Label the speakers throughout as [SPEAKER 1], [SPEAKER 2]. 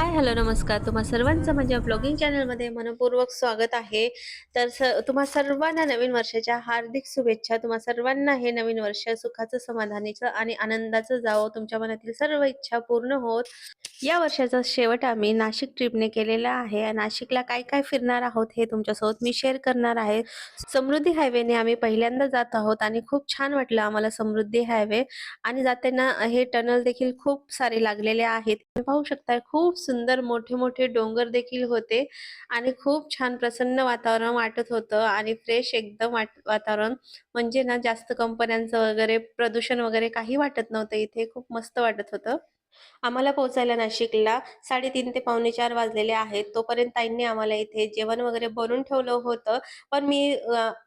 [SPEAKER 1] Hi hello नमस्कार. तुम्हा सर्वांचं माझ्या ब्लॉगिंग चॅनलमध्ये मनपूर्वक स्वागत आहे. तर स तुम्हा सर्वांना नवीन वर्षाच्या हार्दिक शुभेच्छा. तुम्हा सर्वांना हे नवीन वर्ष सुखाचं समाधानीचं आणि आनंदाचं जावं. तुमच्या मनातील सर्व इच्छा पूर्ण होत. या वर्षाचा शेवट आम्ही नाशिक ट्रिपने केलेला आहे. नाशिकला काय काय फिरणार आहोत हे तुमच्यासोबत मी शेअर करणार आहे. समृद्धी हायवेने आम्ही पहिल्यांदा जात आहोत आणि खूप छान वाटलं आम्हाला समृद्धी हायवे आणि जाताना हे टनल देखील खूप सारे लागलेले आहेत. पाहू शकता खूप सुंदर मोठे मोठे डोंगर देखील होते आणि खूप छान प्रसन्न वातावरण वाटत होतं आणि फ्रेश एकदम वाट वातावरण. म्हणजे ना जास्त कंपन्यांचं वगैरे प्रदूषण वगैरे काही वाटत नव्हतं. इथे खूप मस्त वाटत होतं. आम्हाला पोहोचायला नाशिकला साडेतीन ते पावणे चार वाजलेले आहेत. तोपर्यंत ताईंनी आम्हाला इथे जेवण वगैरे बनवून ठेवलं होतं. पण मी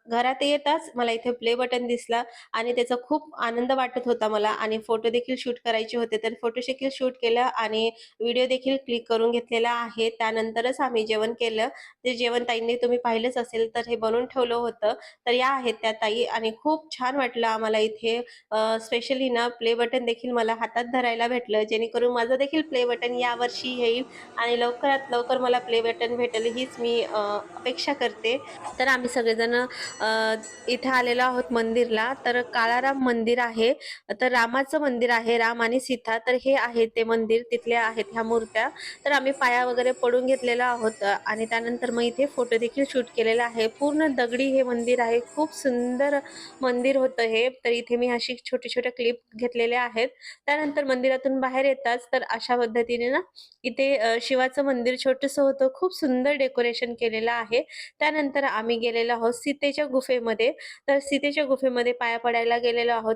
[SPEAKER 1] घरात येताच मला इथे प्ले बटन दिसला आणि त्याचा खूप आनंद वाटत होता मला आणि फोटो देखील शूट करायचे होते. तर फोटो देखील शूट केलं आणि व्हिडिओ देखील क्लिक करून घेतलेला आहे. त्यानंतरच आम्ही जेवण केलं. ते जेवण ताईंनी तुम्ही पाहिलंच असेल तर हे बनवून ठेवलं होतं. तर या आहेत त्या ताई आणि खूप छान वाटलं आम्हाला इथे स्पेशली ना प्ले बटन देखील मला हातात धरायला भेटलं. जेणेकरून माझं देखील प्ले बटन यावर्षी येईल आणि लवकरात लवकर मला प्ले बटन भेटेल हीच मी अपेक्षा करते. तर आम्ही सगळेजण इथे आलेलो आहोत मंदिरला. तर काळाराम मंदिर आहे. तर रामाचं मंदिर आहे राम आणि सीता. तर हे आहे ते मंदिर तिथले आहेत ह्या मूर्त्या. तर आम्ही पाया वगैरे पडून घेतलेला आहोत. आणि त्यानंतर मग इथे फोटो देखील शूट केलेला आहे. पूर्ण दगडी हे मंदिर आहे. खूप सुंदर मंदिर होतं हे. तर इथे मी अशी छोटे छोटे क्लिप घेतलेल्या आहेत. त्यानंतर मंदिरातून बाहेर येताच तर अशा पद्धतीने ना इथे शिवाचं मंदिर छोटस होतं खूप सुंदर डेकोरेशन केलेलं आहे. त्यानंतर आम्ही गेलेलो आहोत सीतेच्या गुफेमध्ये. तर सीतेच्या गुफेमध्ये पाया पडायला गेलेलो आहोत.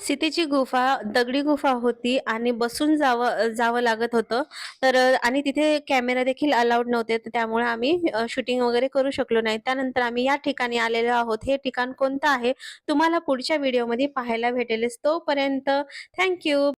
[SPEAKER 1] सीतेची गुफा दगडी गुफा होती आणि बसून जावं जावं लागत होतं. तर आणि तिथे कॅमेरा देखील अलाउड नव्हते तर त्यामुळे आम्ही शूटिंग वगैरे करू शकलो नाही. त्यानंतर आम्ही या ठिकाणी आलेलो आहोत. हे ठिकाण कोणतं आहे? तुम्हाला पुढच्या व्हिडिओमध्ये पाहायला भेटेलच. तोपर्यंत थँक्यू!